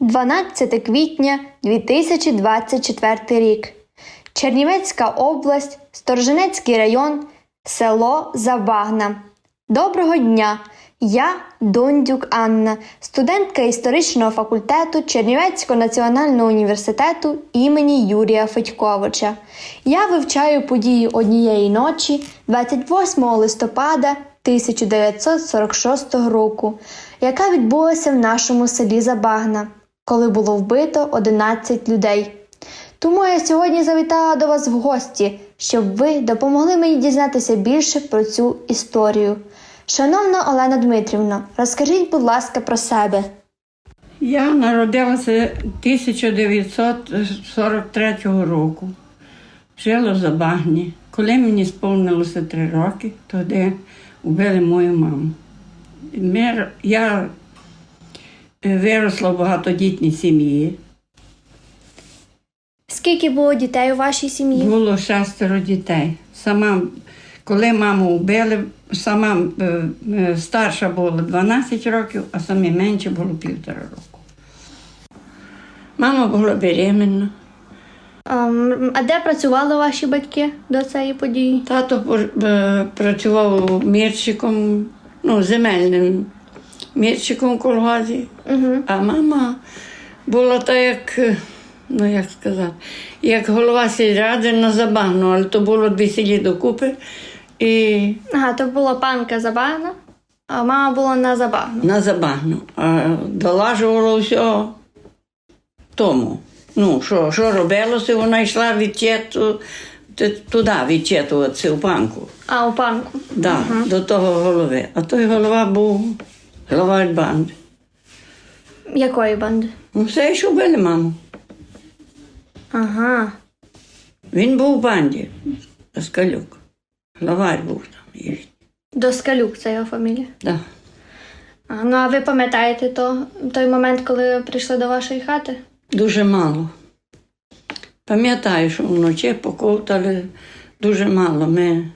12 квітня 2024 рік. Чернівецька область, Сторженецький район, село Забагна. Доброго дня! Я Дондюк Анна, студентка історичного факультету Чернівецького національного університету імені Юрія Федьковича. Я вивчаю події однієї ночі 28 листопада 1946 року, яка відбулася в нашому селі Забагна, коли було вбито 11 людей. Тому я сьогодні завітала до вас в гості, щоб ви допомогли мені дізнатися більше про цю історію. Шановна Олена Дмитрівна, розкажіть, будь ласка, про себе. Я народилася 1943 року. Жила в Забагні. Коли мені сповнилося три роки, тоді вбили мою маму. Ми, я виросла в багатодітній сім'ї. Скільки було дітей у вашій сім'ї? Було шестеро дітей. Сама, коли маму вбили, сама е, е, старша була 12 років, а самі менше було півтора року. Мама була беременна. Ем, а де працювали ваші батьки до цієї події? Тато е, працював мірчиком, ну, земельним мірчиком в колгозі, Угу. а мама була так, як, е, ну як сказати, як голова сільради на забагну, але то було дві селі докупи. І Ага, то була панка Забагна, а мама була на Забагну. на забагну. А долажувало все тому. Ну, що, що робилося, вона йшла відчету, туди відчетуватися в банку. А у панку. Да, до того голови. А той голова був главарь банди. Якої банди? Ну, все, що вбили маму. Ага. Він був в банді, Скалюк. Главарь був там їхній. Доскалюк, це його фамілія. Да. А, ну а ви пам'ятаєте то, той момент, коли прийшли до вашої хати? Дуже мало. Пам'ятаю, що вночі поковтали дуже мало. Ми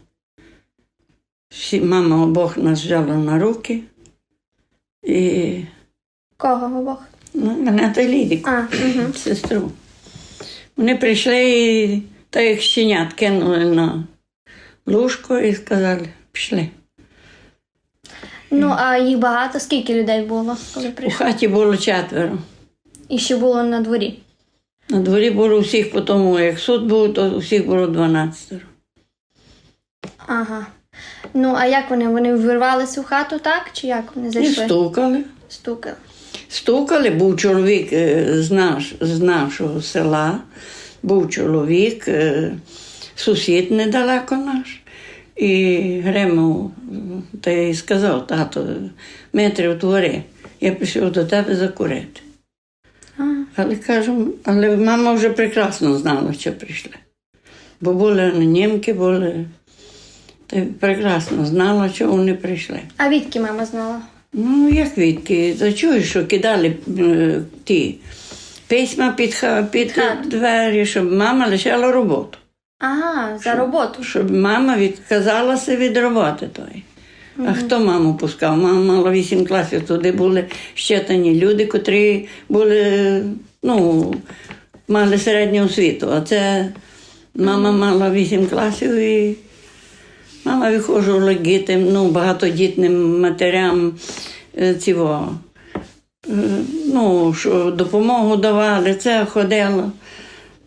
всі, мама обох нас взяла на руки і Кого обох? ну, мене та Лідіку. А, угу. сестру. Вони прийшли і так як щенят кинули на лужко і сказали, пішли. Ну, а їх багато, скільки людей було, коли У прийшли? хаті було четверо. І ще було на дворі. На дворі було всіх, по тому, як суд був, то всіх було 12. Ага. Ну, а як вони? Вони вирвалися у хату, так? Чи як вони І зайшли? стукали. Стукали. Стукали, був чоловік е, з, наш, з нашого села, був чоловік, е, сусід недалеко наш. І гримав, та й сказав, тато, метрів твори, я пішов до тебе закурити. Але кажу, але мама вже прекрасно знала, що прийшли. Бо були німки, були, й прекрасно знала, що вони прийшли. А відки мама знала? Ну, як відки? Та чуєш, що кидали е, ті письма під, ха- під Хату. двері, щоб мама лишала роботу. Ага, за роботу. Щоб мама відказалася від роботи тої. А хто маму пускав? Мама мала вісім класів, туди були щетані люди, котрі були, ну, мали середню освіту. А це мама мала вісім класів і мама виходжувала дітям, ну, багатодітним матерям е, цього. е, Ну, що допомогу давали, це ходила.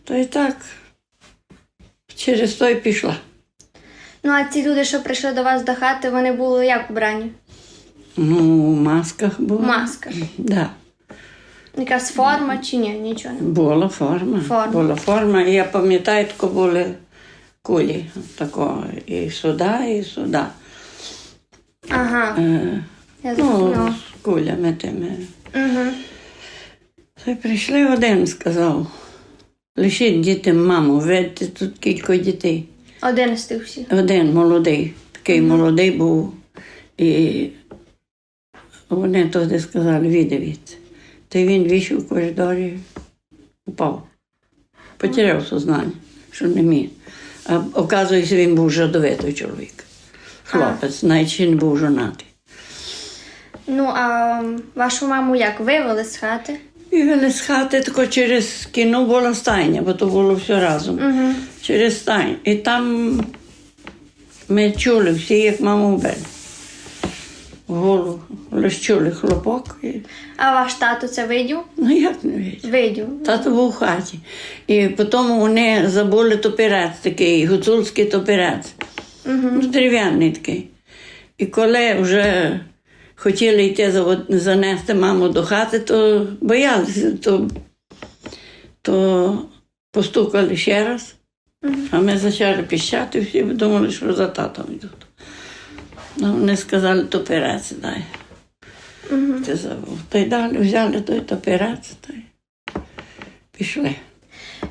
То і так через то й пішла. Ну, а ці люди, що прийшли до вас до хати, вони були як убрані? Ну, в масках була. В масках. Да. Якась форма чи ні? Нічого не було. Була форма. Форма. Була форма. І я пам'ятаю, були кулі. Такого. І сюди, і сюди. Ага, Е, я ну, з кулями тими. Угу. Та прийшли один, сказав. Лишіть дітям маму, видите, тут кілька дітей. Один з тих всіх. Один молодий, такий молодий був. І вони тоді сказали, віддивіться. Та він вийшов в коридорі, упав. Потеряв сознання, що не міг. А оказується, він був жадовитий чоловік. Хлопець, навіть він був жонатий. Ну, а вашу маму як вивели з хати? Бігали з хати тако через кіно була стайня, бо то було все разом. Угу. Через стайню. І там ми чули всі, як маму вбили. В голову. Лише хлопок. А ваш тато це видів? Ну як не видів? Видів. Тато був в хаті. І потім вони забули топірець такий, гуцульський топірець. Ну, дерев'яний такий. І коли вже хотіли йти занести маму до хати, то боялися, то, то постукали ще раз. А ми почали піщати, всі думали, що за татом йдуть. Ну, вони сказали, топірець дай. Ти забув. Та й далі взяли той топірець та й пішли.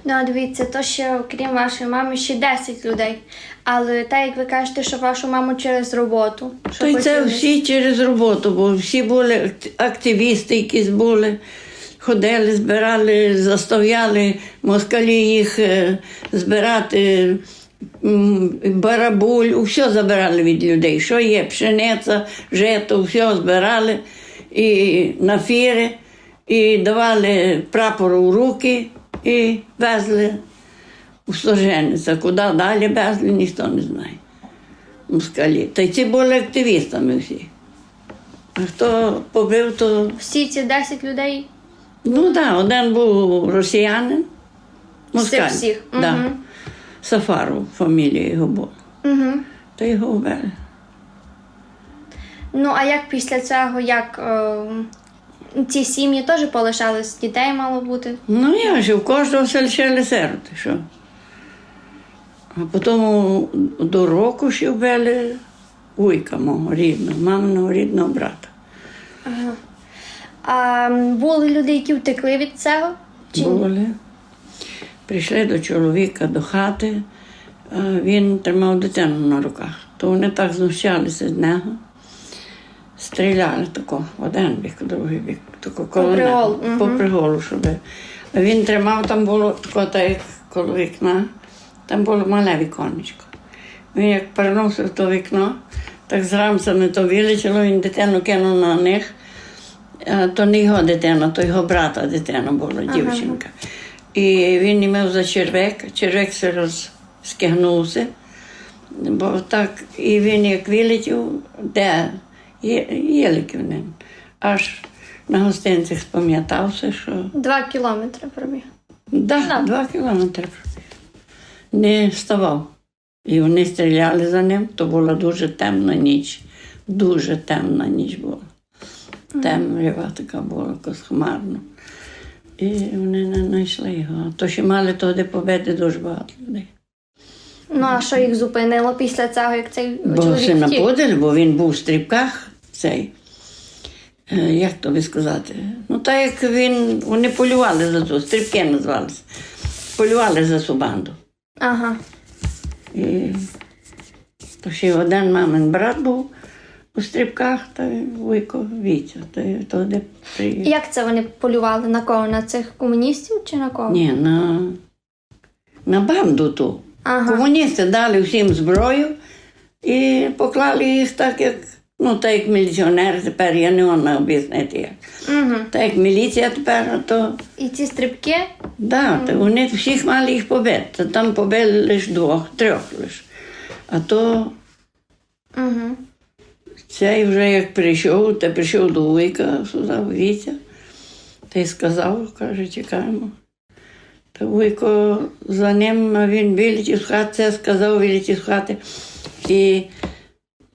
Ну, а дивіться, то ще, окрім вашої мами, ще 10 людей. Але так як ви кажете, що вашу маму через роботу. Що Та й це хотіли- всі через роботу, бо всі були акт- активісти, якісь були, ходили, збирали, заставляли москалі їх е, збирати. Барабуль, все забирали від людей. Що є, пшениця, жито, все збирали і на фіри, і давали прапор у руки і везли у Сторжениця. Куди далі везли, ніхто не знає москалі. Та й ці були активістами всі. А хто побив, то. Всі ці 10 людей Ну так, да, один був росіянин. з всіх. Да. Угу. Сафаров фамілія його була. Угу. Та його вбили. Ну, а як після цього, як е, ці сім'ї теж полишались, дітей мало бути? Ну я ж у кожного все лишили сироти, що. А потім до року ще вбили вуйка мого рідного, маминого рідного брата. Ага. А були люди, які втекли від цього? Чи ні? були. Прийшли до чоловіка до хати, він тримав дитину на руках. То вони так знущалися з нього. Стріляли тако, один бік, другий бік, тако коло нього, попри голову, щоб. А він тримав, там було тако, так як коло вікна, там було мале віконечко. Він як переносив то вікно, так з рамцями то вилетіло, він дитину кинув на них. А то не його дитина, то його брата дитина була, дівчинка. І він мав за червек, червек се розскигнувся, бо так, і він як вилетів, де є, єлики в ним. Аж на гостинцях спам'ятався, що Два кілометри пробіг. да, Да. два кілометри пробіг. Не вставав. І вони стріляли за ним, то була дуже темна ніч. Дуже темна ніч була. Темрява така була, косхмарна. І вони не знайшли його. То ще мали туди побити дуже багато людей. Ну, а що їх зупинило після цього, як цей Бо чоловік все втік? наподили, бо він був в стрібках цей. е, Як тобі сказати? Ну, так як він, вони полювали за цю, стрибки називалися. Полювали за цю банду. Ага. І то ще один мамин брат був у стрибках, та й Вуйко Вітя. Та й приїхав. Як це вони полювали на кого? На цих комуністів чи на кого? Ні, на, на банду ту. Ага. Комуністи дали всім зброю і поклали їх так, як, ну, так як міліціонери тепер, я не можу об'яснити як. Угу. Так як міліція тепер, то І ці стрибки? да, то вони всіх мали їх побити. Там побили лише двох, трьох лише. А то Угу. Цей вже як прийшов, та прийшов до Вуйка сюди, Вітя, та й сказав, каже, чекаємо. Та Вуйко за ним він вилетів з хати, це сказав, вилетів з хати. І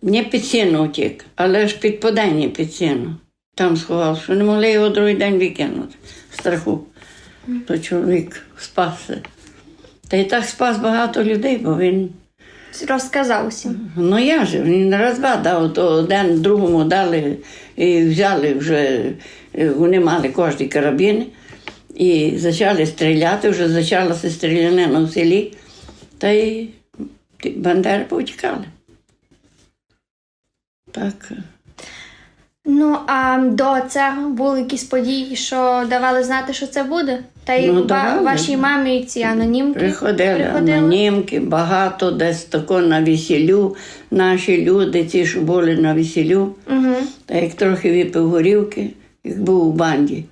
не під сіну втік, але ж під подання під сіну. Там сховав, що не могли його другий день викинути в страху. То чоловік спасся. Та й так спас багато людей, бо він. Розказав усім. Ну я ж, він раз два дав, то один другому дали і взяли вже, е, вони мали кожні карабіни і почали стріляти, вже почалася стрілянина в селі, та й бандери повтікали. Так. Ну, а до цього були якісь події, що давали знати, що це буде? Та й Ну, давали. вашій мамі ці анонімки Приходили, приходили? анонімки, багато десь тако на весіллю. Наші люди, ті, що були на весіллю, Угу. та як трохи випив горівки, як був у банді.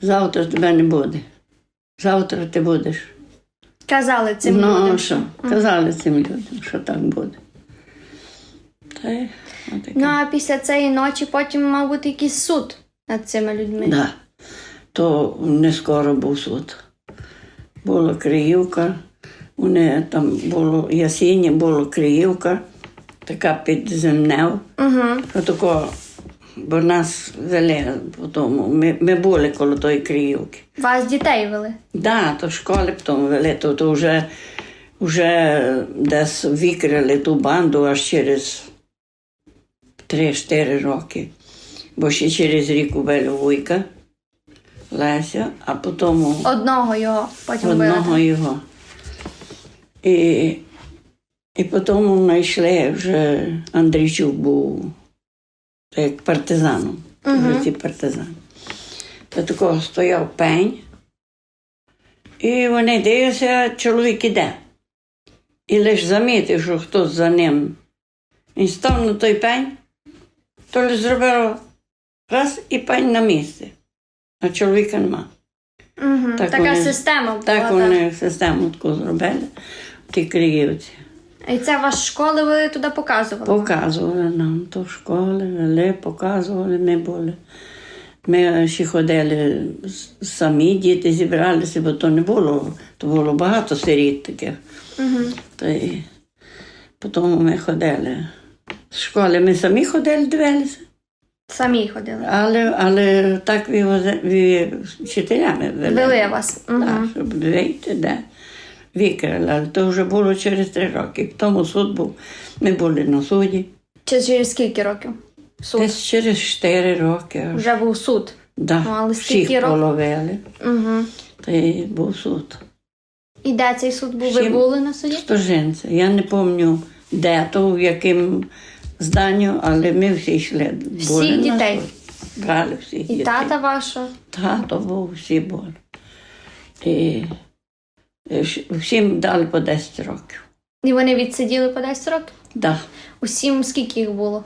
завтра тебе не буде. Завтра ти будеш. Казали цим ну, людям. а що? Казали цим людям, що так буде. Та й. Ну а після цієї ночі потім мав бути якийсь суд над цими людьми. Да. То не скоро був суд. Була Криївка, вони там було ясіння, була Криївка, така під земнев. Угу. Отако, бо нас вели по тому. Ми, ми були коло тої Криївки. Вас дітей вели. Да, то школи потім вели, то, то вже, вже десь викрили ту банду аж через 3-4 роки. Бо ще через рік убили вуйка Леся, а потім Одного його потім одного вели. його. І, і потім знайшли вже Андрійчук був як партизаном. Вже ці партизани. То такого стояв пень. І вони дивляться, чоловік іде. І лише замітив, що хтось за ним. Він став на той пень, то зробив раз і пень на місці. А чоловіка нема. Угу. Так така вони- система була. Так так. вони систему таку зробили, ті криївці. І це вас школи ви туди показували? Показували нам то школи, вели, показували, ми були. Ми ще ходили самі, діти зібралися, бо то не було, то було багато сиріт таких. Угу. Та й потім ми ходили. З школи ми самі ходили, дивилися, Самі ходили. але, але так ви, ви вчителями вели. Вели вас. Угу. Так, щоб вийти, де викрили. Але то вже було через три роки. Тому суд був. Ми були на суді. Чи через скільки років? Суд. Десь через чотири роки. Вже був суд. Да, Ну, але всіх половили. Угу. Та й був суд. І де цей суд був? Ви були на суді? Стожинця. Я не пам'ятаю, де то, в яким зданню, але ми всі йшли. були Всіх на дітей? суд. Брали всіх І дітей. тата вашого? Тато був, всі були. І, всім дали по 10 років. І вони відсиділи по 10 років? Да. Усім скільки їх було?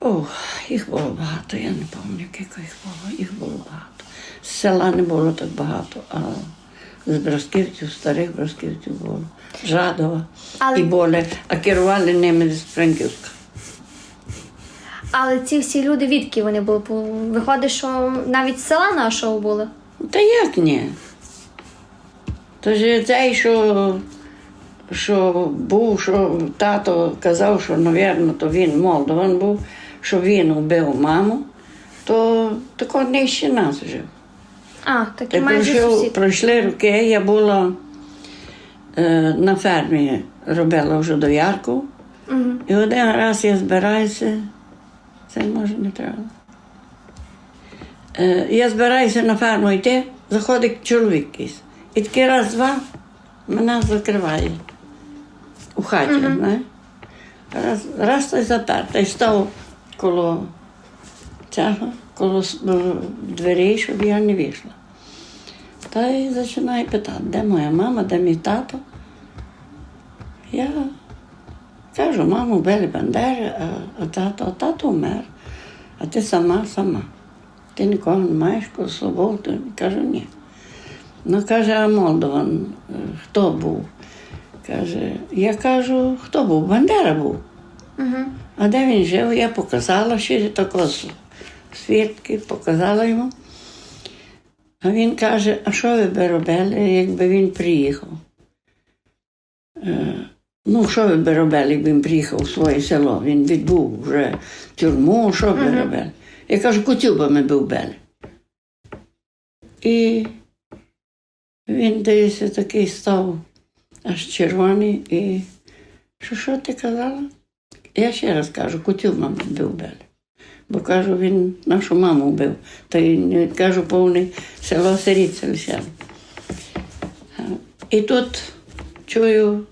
О, їх було багато, я не пам'ятаю, скільки їх було. Їх було багато. З села не було так багато, а з брасківців, старих брасківців було. Жадова. Але- І були, а керували ними з Франківська. Але ці всі люди, відки вони були? Виходить, що навіть з села нашого були. Та як ні? Тож цей, що, що був, що тато казав, що, мабуть, то він Молдован був, що він вбив маму, то тако нижче нас жив. А, такі Та майже сусід. пройшли роки, я була е, на фермі, робила вже доярку. Угу. І один раз я збираюся, це може не треба. Е, я збираюся на ферму йти, заходить чоловік якийсь. І такий раз-два мене закриває у хаті, знаєш. Раз, раз той запертий, став коло цього, коло е, дверей, щоб я не вийшла. Та й починає питати, де моя мама, де мій тато. Я Кажу, маму били бандери, а, а тато, а тато вмер. А ти сама, сама. Ти нікого не маєш коло собою? Кажу, ні. Ну, каже, а Молдован, е, хто був? Каже, я кажу, хто був? Бандера був. Угу. А де він жив, я показала ще тако з- свідки, показала йому. А він каже, а що ви би робили, якби він приїхав? Ну, що ви би робили, якби він приїхав у своє село? Він відбув вже тюрму, що би робили? Я кажу, кутюбами би вбили. І він десь такий став аж червоний і що, що ти казала? Я ще раз кажу, кутю маму би вбили. Бо кажу, він нашу маму вбив. Та й кажу, повне село сиріться. А, І тут чую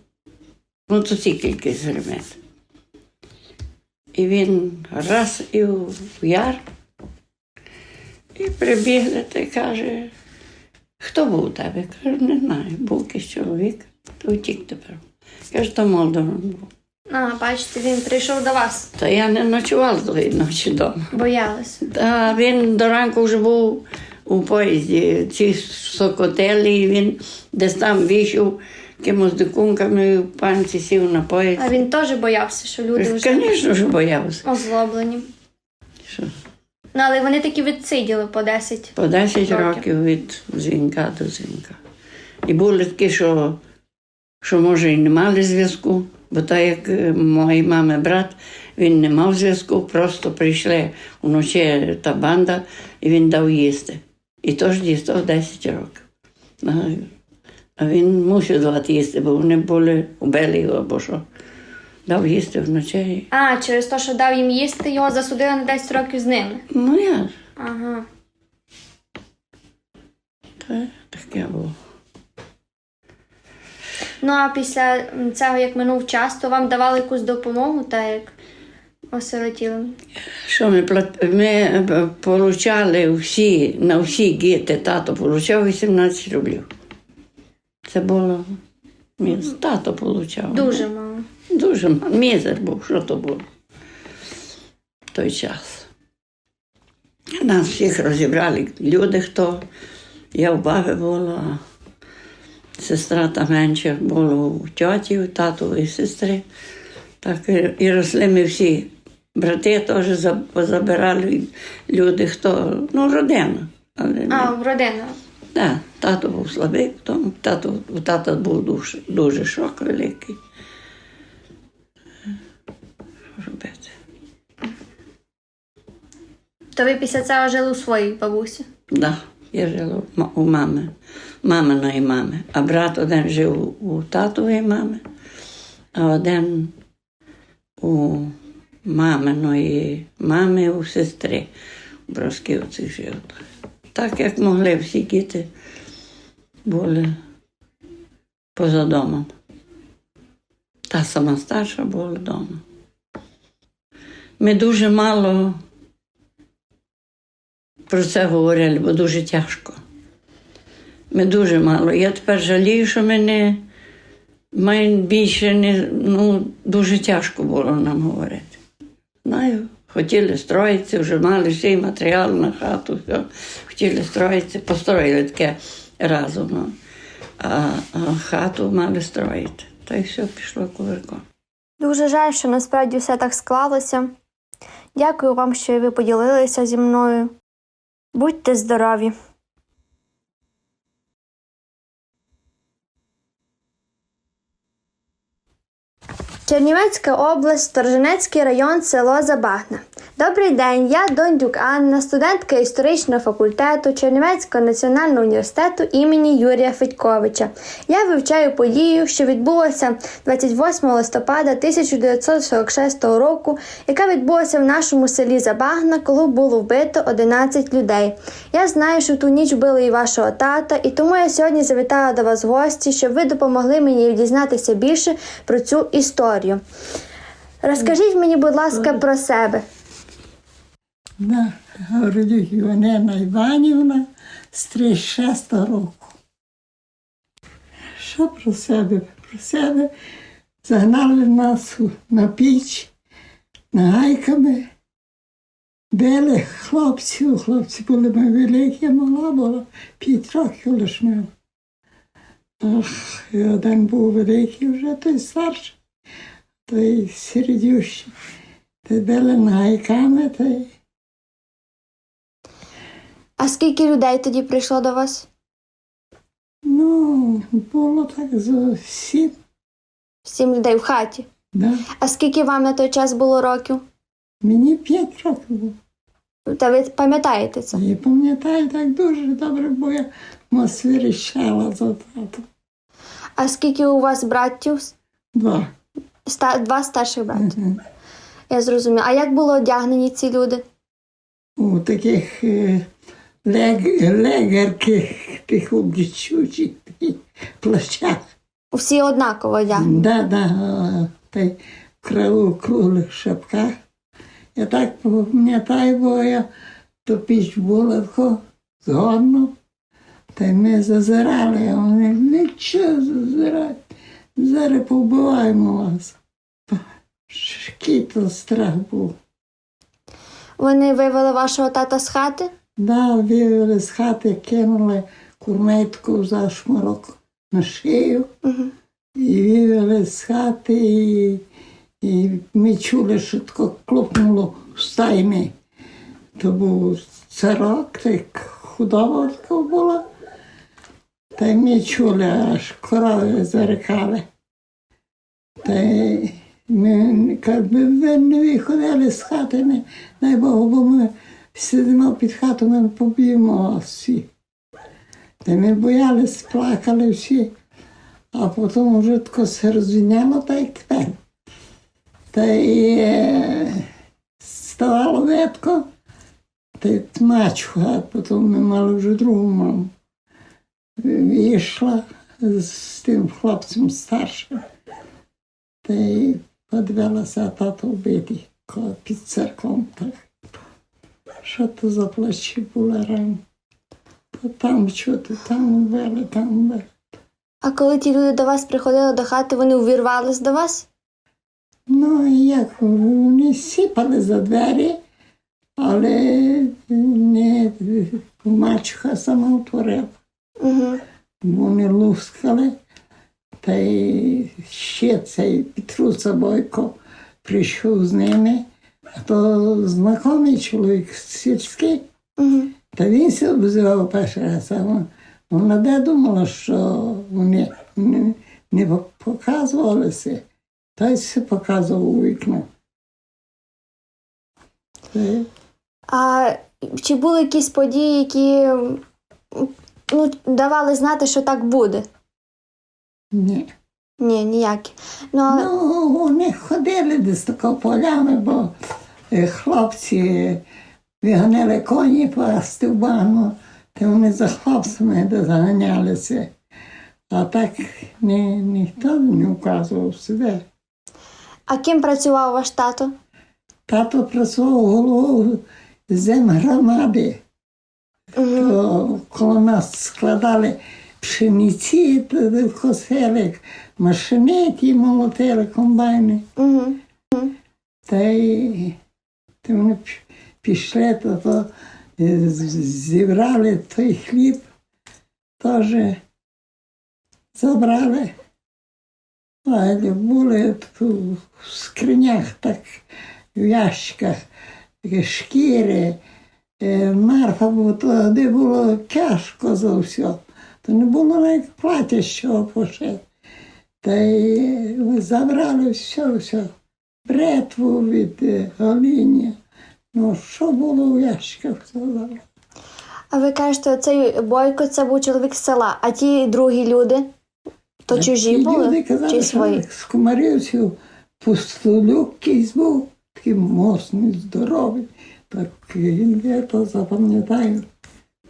мотоцикл якийсь гримить. І він раз і в яр, і прибігли та й каже, хто був у тебе? Кажу, не знаю, був якийсь чоловік, то втік тепер. Каже, то Молдован був. А, бачите, він прийшов до вас. Та я не ночувала тої ночі вдома. Боялись. Та він до ранку вже був у поїзді ці сокотели, і він десь там вийшов якимось дикунками, в панці сів на поїзд. А він теж боявся, що люди вже Звісно, що боявся. озлоблені. Що Ну, але вони таки відсиділи по 10. по 10 Років. років від дзвінка до дзвінка. І були такі, що, що може і не мали зв'язку, бо так як е, моїй мами брат, він не мав зв'язку, просто прийшли вночі та банда, і він дав їсти. І тож дістав 10 років. А він мусив давати їсти, бо вони були убили його або що. Дав їсти вночі. А, через те, що дав їм їсти, його засудили на 10 років з ними. Ну я ж. Ага. Та, таке було. Ну а після цього, як минув час, то вам давали якусь допомогу, та як осиротілим. Що ми плат... ми е, получали всі, на всі гіти, тато получав 18 рублів. Це було. Міз... Тато получав. Дуже мало. Дуже мало. Мізер був, що то було в той час. Нас всіх розібрали люди, хто. Я в баби була, сестра та менше було у тьоті, у тату і сестри. Так і, росли ми всі. Брати теж за- позабирали люди, хто, ну, родина. Але А, не- в родину. Так, тато був слабий, потім тато, у тата був дуже, дуже шок великий. Робити? То ви після цього жили у своїй бабусі. Да, я жила у мами, маминої мами. А брат один жив у, у татової мами, а один у маминої мами, у сестри. У Бросківці жив. Так як могли всі діти були поза домом. Та сама старша була вдома. Ми дуже мало про це говорили, бо дуже тяжко. Ми дуже мало. Я тепер жалію, що ми не більше не, ну, дуже тяжко було нам говорити. Знаю, хотіли строїтися, вже мали всі матеріал на хату, все. хотіли строїтися, построїли таке разом. а хату мали строїти. Та й все пішло кувирком. Дуже жаль, що насправді все так склалося. Дякую вам, що ви поділилися зі мною. Будьте здорові! Чернівецька область, Сторженецький район, село Забагна. Добрий день, я Дондюк Анна, студентка історичного факультету Чернівецького національного університету імені Юрія Федьковича. Я вивчаю подію, що відбулася 28 листопада 1946 року, яка відбулася в нашому селі Забагна, коли було вбито 11 людей. Я знаю, що в ту ніч били і вашого тата, і тому я сьогодні завітала до вас в гості, щоб ви допомогли мені дізнатися більше про цю історію. Розкажіть мені, будь ласка, про себе. Да, Гаврилюк Іванена Іванівна з 36 року. Що про себе? Про себе загнали нас на піч нагайками, били хлопців. Хлопці були ми великі, мала була, п'ять років лише мав. Ах, і один був великий вже, той старший, Та били нагайками, та й А скільки людей тоді прийшло до вас? Ну, було так за сім, Сім людей в хаті. да. А скільки вам на той час було років? Мені п'ять років було. Та ви пам'ятаєте це? Я пам'ятаю так дуже добре, бо я мос вирішала за тату. А скільки у вас братів? Два. Ста... Два старших братів. Мгм. Я зрозуміла. А як були одягнені ці люди? У таких е, лег, легерких тих облічучих плащах. Всі однаково одягнені. Да, да, та й в круглих шапках. Я так пам'ятаю, бо я то піч була тако згодно. Та й ми зазирали, а вони нічого зазирати. Зараз повбиваємо вас. Шкіт страх був. Вони вивели вашого тата з хати? Да, вивели з хати, кинули курметку за шмарок на шию. Угу. І вивели з хати, і, і ми чули, що тако клопнуло в стайні. То був царок, так худоба така була. Та й ми чули, аж корови зарикали. Та й ми ви не виходили з хати, не, дай Богу, бо ми сидимо під хату, ми поб'ємо всі. Та ми боялись, плакали всі. А потім вже тако все розвіняло, так як тепер. Та й ставало ветко, та й мачуха, а потім ми мали вже другу маму. Вийшла з тим хлопцем старшим, та й подивилася, а тато вбитий під церквом. Що то за плачі були рано? То там чути, там вбили, там вбили. А коли ті люди до вас приходили до хати, вони увірвались до вас? Ну, як вони сіпали за двері, але не мачуха сама отворила. Угу. Вони лускали, та й ще цей Петруца Бойко прийшов з ними, а то знайомий чоловік сільський, Угу. та він се обзивав перший раз. А де думала, що вони не, не показувалися, та й се показував у вікно. А чи були якісь події, які ну, давали знати, що так буде? Ні. Ні, ніякі. Ну, а- Ну, вони ходили десь тако полями, бо е, хлопці виганяли коні пасти в та вони за хлопцями заганялися. А так ні, ніхто не вказував себе. а ким працював ваш тато? Тато працював головою земгромади. Угу. То коло нас складали пшениці, то косили машини, ті молотили комбайни. Угу. Та й та вони пішли, то, то е, зібрали той хліб, теж забрали. А були в скринях, так, в ящиках, такі шкіри, е, марфа, бо тоді було тяжко за все. То не було навіть плаття, що пошити. Та й забрали все, все бретву від е, оління. Ну, що було у ящиках, все забрали. А ви кажете, цей бойко це був чоловік з села, а ті другі люди? То чужі Ті були? Люди казали, Чи що свої? з Комарівців пустолюк був, такий мощний, здоровий. Так він я то запам'ятаю,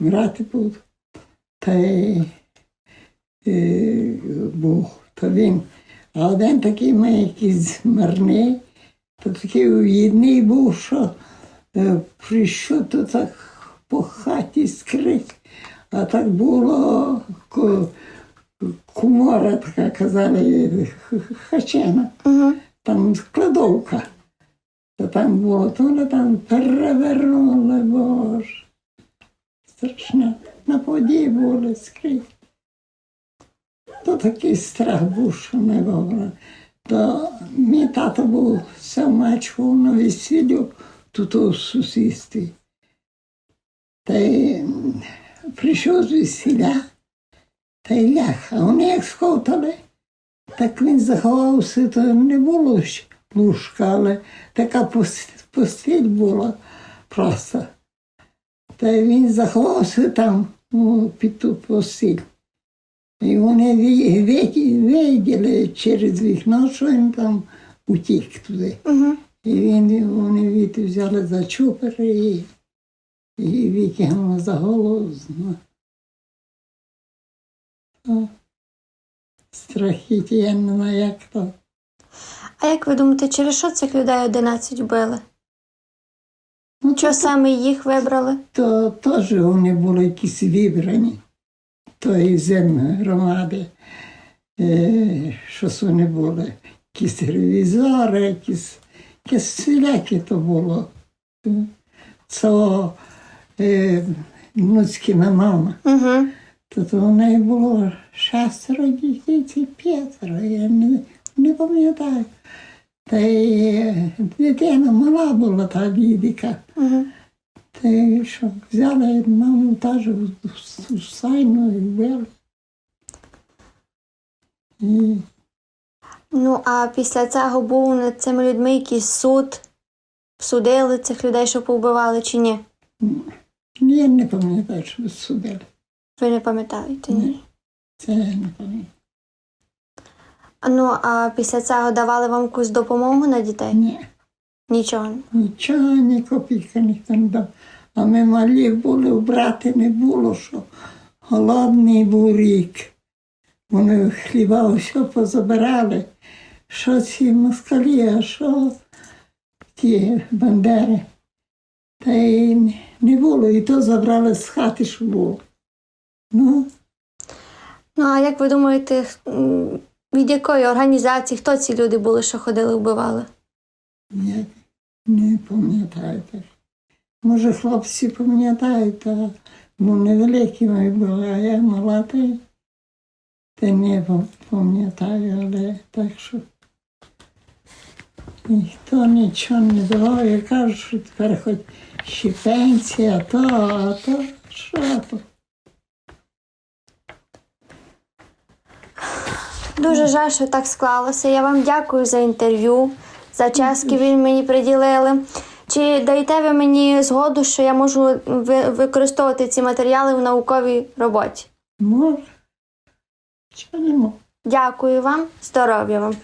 грати буду. Та й е, був, то він. А один такий має якийсь марний, то такий уїдний був, що е, прийшов то так по хаті скрик. А так було кумора, така казали, хачена, Угу. там складовка. То там було, то там перевернули, боже. Страшне. На воді були скрізь. То такий страх був, що не говорю. То мій тато був сам мачу на весіллю тут у сусідстві. Та й прийшов з весілля, та й ляг. А вони як схотали, так він заховався, то не було лужка, але така постіль була просто. Та він заховався там ну, під ту постіль. І вони ви- ви- виділи через вікно, що він там утік туди. Угу. І він, вони від взяли за чупер і, і викинули за голову. Ну. Страхіття, я не знаю, як то. А як ви думаєте, через що цих людей 11 вбили? Ну, Чого саме їх вибрали? то теж вони були якісь вибрані тої земної громади. Е, щось вони були, якісь ревізори, якісь, якісь всілякі то було. Це е, внуцькина мама. Угу. Тут у неї було шестеро дітей п'ятеро, я не, не пам'ятаю. Та й е, дитина мала була та дідика. Угу. Та й що, взяли маму у, у сайну і вбили. І Ну, а після цього був над цими людьми якийсь суд. Судили цих людей, що повбивали, чи ні? я не пам'ятаю, що судили. Ви не пам'ятаєте? Ні. Ні. Це я не пам'ятаю. Ну, а після цього давали вам якусь допомогу на дітей? Ні. Нічого. Нічого, ні копійки ніхто не дав. А ми малі були, у брати не було, що голодний був рік. Вони хліба все позабирали. Що ці москалі, а що ті бандери. Та й не- було, і то забрали з хати, що було. Ну, Ну, а як ви думаєте, м, від якої організації, хто ці люди були, що ходили, вбивали? я не пам'ятаю. Може, хлопці пам'ятають, та ну, невеликі ми були, а я мала, та, та не пам'ятаю, але так що ніхто нічого не давав. Я кажу, що тепер хоч ще пенсія, то, а то, що то. Дуже жаль, що так склалося. Я вам дякую за інтерв'ю, за час, який ви мені приділили. Чи даєте ви мені згоду, що я можу ви- використовувати ці матеріали в науковій роботі? Можу. чого не можу. Дякую вам, здоров'я вам.